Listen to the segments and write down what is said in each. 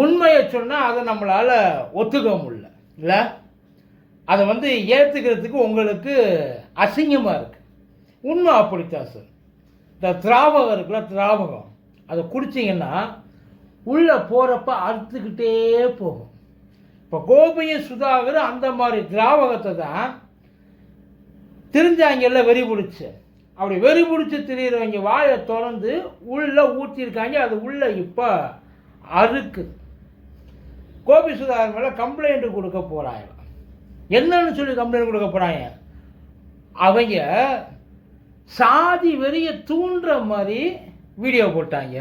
உண்மையை சொன்னால் அதை நம்மளால் ஒத்துக்க முடியல. இல்லை? அதை வந்து ஏற்றுக்கிறதுக்கு உங்களுக்கு அசிங்கமாக இருக்குது உண்மை அப்படித்தான் சார். இந்த திராவகம் இருக்குல்ல திராவகம். அதை குடிச்சிங்கன்னா உள்ளே போகிறப்ப அறுத்துக்கிட்டே போகும். இப்போ கோபியும் சுதாகர் அந்த மாதிரி திராவகத்தை தான் தெரிஞ்சாங்கல்ல வெறி பிடிச்சி. அப்படி வெறி பிடிச்சி திரியிறவங்க வாயை திறந்து உள்ளே ஊற்றிருக்காங்க அது உள்ளே இப்போ அறுக்குது. கோபி சுதாகர் மேலே கம்ப்ளைண்ட் கொடுக்க போகிறாங்க என்னன்னு சொல்லி கம்ப்ளைண்ட் கொடுக்க போகிறாங்க அவங்க சாதி வெறியை தூண்டுற மாதிரி வீடியோ போட்டாங்க.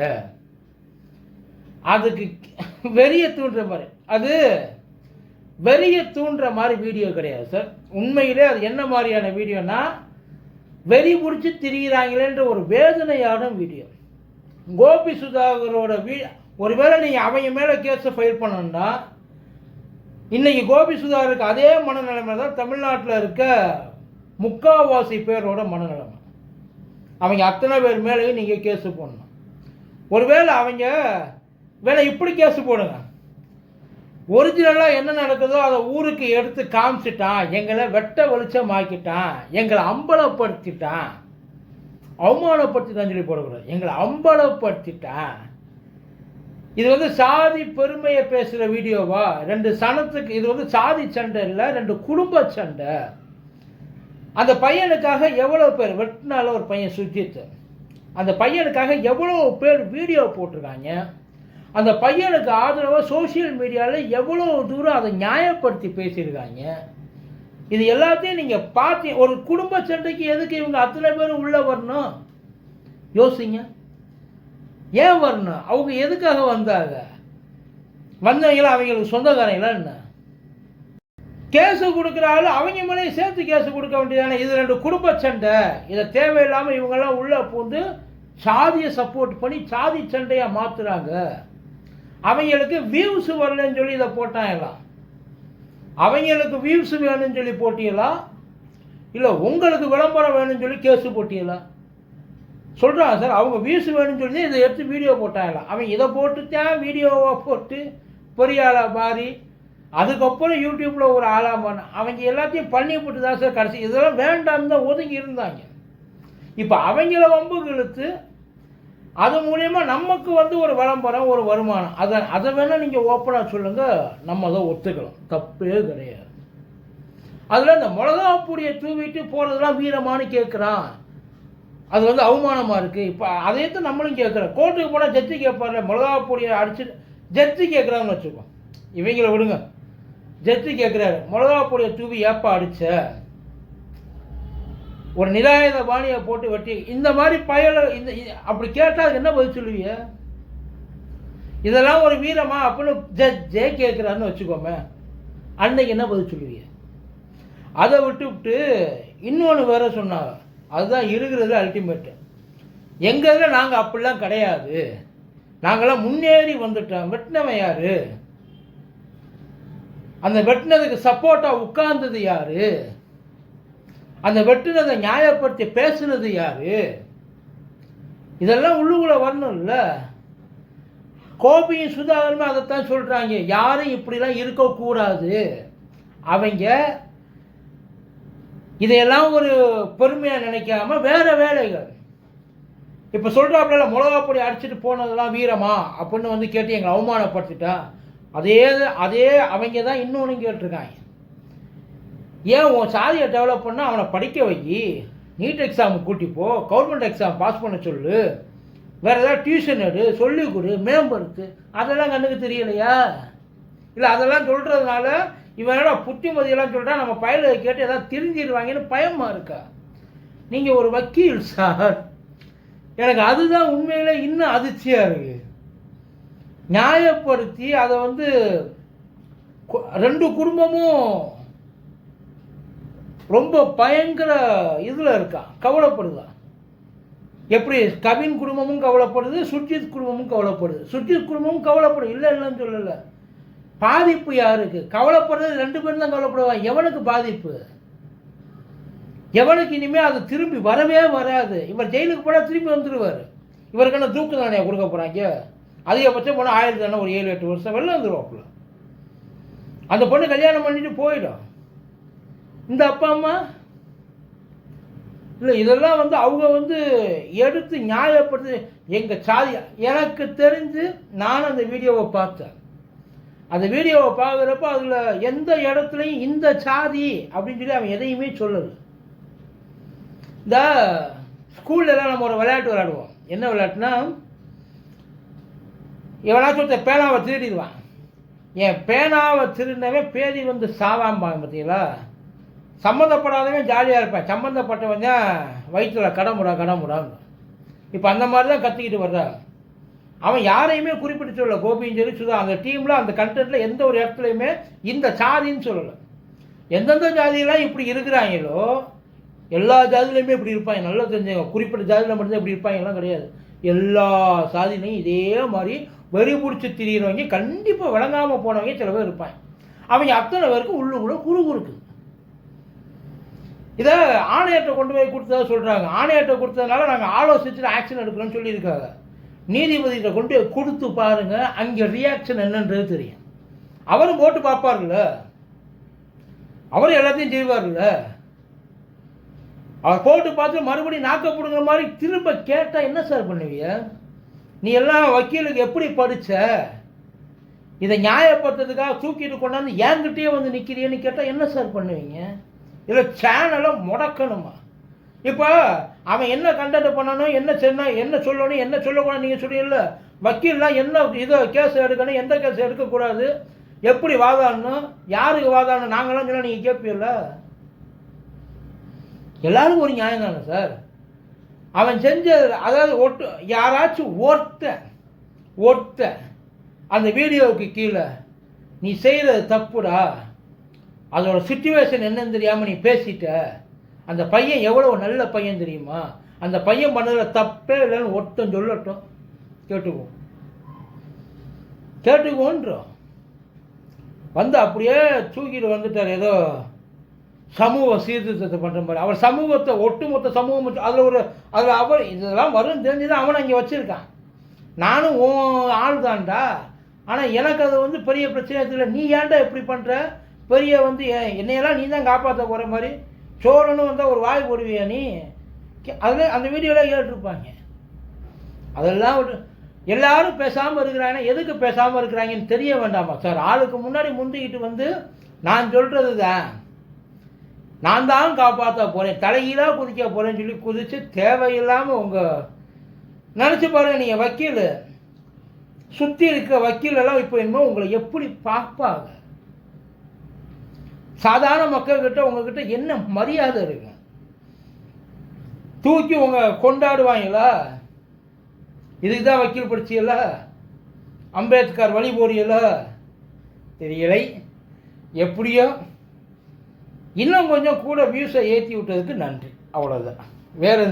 அதுக்கு வெறிய தூண்டுற மாதிரி அது வெறிய தூண்டுற மாதிரி வீடியோ கிடையாது சார். உண்மையிலே அது என்ன மாதிரியான வீடியோனா வெறி பிடிச்சி திரிகிறாங்களேன்ற ஒரு வேதனையான வீடியோ கோபி சுதாகரோட வீ ஒருவேளை நீங்கள் அவங்க மேலே கேஸை ஃபைல் பண்ணணும்னா இன்றைக்கி கோபி சுதாகருக்கு அதே மனநிலைமை தான் தமிழ்நாட்டில் இருக்க முக்காவாசி பேரோட மனநிலைமை. அவங்க அத்தனை பேர் மேலேயும் நீங்கள் கேஸு போடணும். ஒருவேளை அவங்க வேலை இப்படி கேஸு போடுங்க. ஒரிஜினலாக என்ன நடக்குதோ அதை ஊருக்கு எடுத்து காமிச்சிட்டான் எங்களை வெட்ட வெளிச்சமாக்கிட்டான் எங்களை அம்பலப்படுத்திட்டான். அவமானப்படுத்திட்டான்னு சொல்லி போடக்கூடாது. எங்களை அம்பலப்படுத்திட்டான். இது வந்து சாதி பெருமையை பேசுகிற வீடியோவா? ரெண்டு சனத்துக்கு இது வந்து சாதி சண்டை இல்லை ரெண்டு குடும்ப சண்டை. அந்த பையனுக்காக எவ்வளோ பேர் வெட்டினால ஒரு பையன் சுஜித் அந்த பையனுக்காக எவ்வளோ பேர் வீடியோ போட்டிருக்காங்க? அந்த பையனுக்கு ஆதரவாக சோஷியல் மீடியாவில் எவ்வளோ தூரம் அதை நியாயப்படுத்தி பேசியிருக்காங்க? இது எல்லாத்தையும் நீங்கள் பார்த்து ஒரு குடும்ப சண்டைக்கு எதுக்கு இவங்க அத்தனை பேரும் உள்ளே வரணும்? யோசிங்க. ஏன் வரணும்? அவங்க எதுக்காக வந்தாங்க? வந்தவங்களா அவங்களுக்கு சொந்தக்காரங்களா என்ன? கேஸு கொடுக்குற ஆள் அவங்க மேலே சேர்த்து கேஸு கொடுக்க வேண்டியதானே? இது ரெண்டு குடும்ப சண்டை. இதை தேவையில்லாமல் இவங்கெல்லாம் உள்ளே பூந்து சாதியை சப்போர்ட் பண்ணி சாதி சண்டையாக மாற்றுறாங்க அவங்களுக்கு வியூஸ் வரலன்னு சொல்லி இதை போட்டாங்களாம் அவங்களுக்கு வியூஸ் வேணும்னு சொல்லி போட்டீங்களா? இல்லை உங்களுக்கு விளம்பரம் வேணும்னு சொல்லி கேஸு போட்டீங்களா? சொல்கிறாங்க சார் அவங்க வியூஸ் வேணும்னு சொல்லி இதை எடுத்து வீடியோ போட்டாங்களாம். அவன் இதை போட்டுத்தான் வீடியோவாக போட்டு பெரிய ஆளாக மாறி அதுக்கப்புறம் யூடியூப்பில் ஒரு ஆளாக மாறின அவங்க எல்லாத்தையும் பண்ணி போட்டு தான் சார் கடைசி. இதெல்லாம் வேண்டாம் தான் ஒதுங்கி இருந்தாங்க. இப்போ அவங்கள வம்பு இழுத்து அது மூலயமா நமக்கு வந்து ஒரு விளம்பரம் ஒரு வருமானம். அதை அதை வேணால் நீங்கள் ஓப்பனாக சொல்லுங்கள் நம்ம அதை ஒத்துக்கலாம். தப்பே கிடையாது. அதில் இந்த மிளகா பொடியை தூவிட்டு போகிறதெல்லாம் வீரமானு கேட்குறான் அது வந்து அவமானமாக இருக்குது இப்போ அதே தான் நம்மளும் கேட்குறோம் கோர்ட்டுக்கு போனால் ஜட்ஜி கேட்பார்ல மிளகா பொடியை அடிச்சு ஜட்ஜி கேட்குறாங்கன்னு வச்சுக்கோ இவங்கள விடுங்க. ஜட்ஜி கேட்குறாரு மிளகா பொடியை தூவி ஏப்பா அடிச்ச? ஒரு நிராயுத பாணியை போட்டு வெட்டி இந்த மாதிரி பயல இந்த அப்படி கேட்டால் அதுக்கு என்ன பதில் சொல்லுவீங்க? இதெல்லாம் ஒரு வீரமா அப்படின்னு ஜட்ஜே கேட்குறாருன்னு வச்சுக்கோமே. அன்னைக்கு என்ன பதில் சொல்லுவீங்க? அதை விட்டு விட்டு இன்னொன்று வேற சொன்னாங்க. அதுதான் இருக்கிறது அல்டிமேட்டு எங்கள் நாங்கள் அப்படிலாம் கிடையாது. நாங்களாம் முன்னேறி வந்துட்டோம். வெட்டினவன் யார்? அந்த வெட்டினதுக்கு சப்போர்ட்டாக உட்கார்ந்தது யார்? அந்த வெட்டினதை நியாயப்படுத்தி பேசுனது யார்? இதெல்லாம் உள்ளுக்குள்ள வரணும்ல. கோபியும் சுதாகரமே அதைத்தான் சொல்கிறாங்க யாரும் இப்படிலாம் இருக்கக்கூடாது. அவங்க இதையெல்லாம் ஒரு பெருமையாக நினைக்காம வேறு வேலைகள். இப்போ சொல்கிறாப்புல மிளகா பொடி அடிச்சிட்டு போனதெல்லாம் வீரமா? அப்படின்னு வந்து கேட்டு எங்களை அவமானப்படுத்திட்டா. அதே அதே அவங்க தான் இன்னொன்று கேட்டிருக்காங்க. ஏன் உன் சாதியை டெவலப் பண்ணால் அவனை படிக்க வை? நீட் எக்ஸாமுக்கு கூட்டி போ கவர்மெண்ட் எக்ஸாம் பாஸ் பண்ண சொல்லு. வேறு ஏதாவது டியூஷன் எடு சொல்லிக் கொடு மேம்படுத்து அதெல்லாம் கண்ணுக்கு தெரியலையா? இல்லை அதெல்லாம் சொல்கிறதுனால இவனோட புத்திமதியெல்லாம் சொல்கிறா நம்ம பயலை கேட்டு ஏதாவது தெரிஞ்சிடுவாங்கன்னு பயமாக இருக்கா? நீங்கள் ஒரு வக்கீல் சார். எனக்கு அதுதான் உண்மையில் இன்னும் அதிர்ச்சியாக இருக்குது நியாயப்படுத்தி அதை வந்து கு- ரெண்டு குடும்பமும் ரொம்ப பயங்கர இதில் இருக்கான் கவலைப்படுதா? எப்படி கவின் குடும்பமும் கவலைப்படுது சுர்ஜித் குடும்பமும் கவலைப்படுது? சுர்ஜித் குடும்பமும் கவலைப்படும் இல்லை இல்லைன்னு சொல்லலை. பாதிப்பு யாருக்கு? கவலைப்படுறது ரெண்டு பேரும் தான் கவலைப்படுவாங்க. எவனுக்கு பாதிப்பு? எவனுக்கு இனிமேல் அது திரும்பி வரவே வராது. இவர் ஜெயிலுக்கு போனால் திரும்பி வந்துடுவார் இவருக்கு என்ன தூக்கு தானே கொடுக்க போகிறாங்க அதிகபட்சம் போனால் ஆயிரத்தி தானே ஒரு ஏழு எட்டு வருஷம் வெளில வந்துருவாப்புல. அந்த பொண்ணு கல்யாணம் பண்ணிட்டு போயிடும். இந்த அப்பா அம்மா? இல்லை இதெல்லாம் வந்து அவங்க வந்து எடுத்து நியாயப்படுத்தி எங்கள் சாதி எனக்கு தெரிஞ்சு நான் அந்த வீடியோவை பார்த்தேன். அந்த வீடியோவை பார்க்குறப்ப அதில் எந்த இடத்துலையும் இந்த சாதி அப்படின்னு சொல்லி அவன் எதையுமே சொல்லலை. இந்த ஸ்கூல்லலாம் நம்ம ஒரு விளையாட்டு விளையாடுவோம். என்ன விளையாட்டுனா எவனாச்சும் ஒருத்தன் பேனாவை திருடிடுவான். என் பேனாவை திருடினவன் பேதி வந்து சாவாம்பான் பார்த்தீங்களா? சம்மந்தப்படாதவன் ஜாலியாக இருப்பேன். சம்மந்தப்பட்டவன் தான் வயிற்றில் கடமுடா கடமுடான்னு. இப்போ அந்த மாதிரி தான் கத்திக்கிட்டு வர்றாங்க அவன் யாரையுமே குறிப்பிட்டு சொல்லல. கோபின்னு சொல்லி சுதா அந்த டீமில் அந்த கண்டென்ட்டில் எந்த ஒரு இடத்துலையுமே இந்த சாதின்னு சொல்லலை. எந்தெந்த ஜாதியெல்லாம் இப்படி இருக்கிறாங்களோ எல்லா ஜாதியிலையுமே இப்படி இருப்பாங்க. நல்லா தெரிஞ்சவங்க குறிப்பிட்ட ஜாதியில் மட்டும்தான் இப்படி இருப்பாங்கலாம் கிடையாது. எல்லா சாதியிலையும் இதே மாதிரி வெறி பிடிச்சி திரியிறவங்க கண்டிப்பாக விளங்காமல் போனவங்க சில பேர் இருப்பாங்க. அவங்க அத்தனை பேருக்கு உள்ளுக்குள்ள குறு குறுக்கு இதை ஆணையத்தை கொண்டு போய் கொடுத்ததா சொல்கிறாங்க ஆணையத்தை கொடுத்ததுனால நாங்கள் ஆலோசிச்சுட்டு ஆக்ஷன் எடுக்கிறோம்னு சொல்லியிருக்காங்க. நீதிபதிகிட்ட கொண்டு கொடுத்து பாருங்க அங்கே ரியாக்ஷன் என்னன்றது தெரியும். அவரும் போட்டு பார்ப்பார்ல? அவரும் எல்லாத்தையும் செய்வார்ல? அவர் போட்டு பார்த்து மறுபடியும் நாக்கப்படுங்கிற மாதிரி திரும்ப கேட்டால் என்ன சார் பண்ணுவீங்க? நீ எல்லாம் வக்கீலுக்கு எப்படி படிச்ச? இதை நியாயப்படுத்துறதுக்காக தூக்கிட்டு கொண்டாந்து என்கிட்டயே வந்து நிற்கிறியன்னு கேட்டால் என்ன சார் பண்ணுவீங்க? இதில் சேனலை முடக்கணுமா? இப்போ அவன் என்ன கண்டென்ட் பண்ணணும் என்ன செய்யணும் என்ன சொல்லணும் என்ன சொல்லக்கூடாது நீங்கள் சொல்றீங்கல்ல? வக்கீல்லாம் என்ன இதை கேஸ் எடுக்கணும் எந்த கேஸ் எடுக்கக்கூடாது? எப்படி வாதாடணும்? யாருக்கு வாதாடணும்? நாங்களாம் சொல்ல நீங்கள் கேட்பீல்ல எல்லாருக்கும் ஒரு நியாயம் தானே சார்? அவன் செஞ்ச அதாவது ஒட்டு யாராச்சும் ஒருத்த ஒருத்த அந்த வீடியோவுக்கு கீழே நீ செய்கிறது தப்புடா. அதோட சுச்சுவேஷன் என்னன்னு தெரியாமல் நீ பேசிட்ட. அந்த பையன் எவ்வளோ நல்ல பையன் தெரியுமா? அந்த பையன் பண்ணதில் தப்பே இல்லைன்னு ஒருத்தன் சொல்லட்டும். கேட்டுக்குவோம். கேட்டுக்குவோன்றோம் வந்து அப்படியே தூக்கிட்டு வந்துட்டார். ஏதோ சமூக சீர்திருத்தத்தை பண்ணுற மாதிரி. அவர் சமூகத்தை ஒட்டுமொத்த சமூகம் அதில் ஒரு அதில் அவர் இதெல்லாம் வரும் தெரிஞ்சுதான் அவனை அங்கே வச்சுருக்கான். நானும் உன் ஆள் தான்டா. ஆனால் எனக்கு அது வந்து பெரிய பிரச்சனை இல்லை நீ ஏன்டா இப்படி பண்ணுற பெரிய வந்து என்னையெல்லாம் நீ தான் காப்பாற்ற போகிற மாதிரி. சோழன்னு வந்தால் ஒரு வாய் போடுவியா நீ? கே- அதில் அந்த வீடியோவில் கேட்டிருப்பாங்க. அதெல்லாம் ஒரு எல்லாரும் பேசாமல் இருக்கிறாங்க. எதுக்கு பேசாமல் இருக்கிறாங்கன்னு தெரிய வேண்டாமா? சார் ஆளுக்கு முன்னாடி முந்திக்கிட்டு வந்து நான் சொல்கிறது தான் நான் தான் காப்பாற்ற போகிறேன் தலைகீழாக குதிக்க போகிறேன்னு சொல்லி குதித்து தேவையில்லாமல் உங்கள் நினச்சி பாருங்கள் நீங்கள் வக்கீல். சுற்றி இருக்க வக்கீலெல்லாம் இப்போ என்னமோ உங்களை எப்படி பார்ப்பாங்க? சாதாரண மக்கள்கிட்ட உங்ககிட்ட என்ன மரியாதை இருக்கு? தூக்கி உங்க கொண்டாடுவாங்களா? இதுக்கு தான் வக்கீல் படிச்சியல அம்பேத்கர் வழி போறியல தெரியலை. எப்படியோ இன்னும் கொஞ்சம் கூட வியூஸை ஏற்றி விட்டதுக்கு நன்றி. அவ்வளோதான் வேற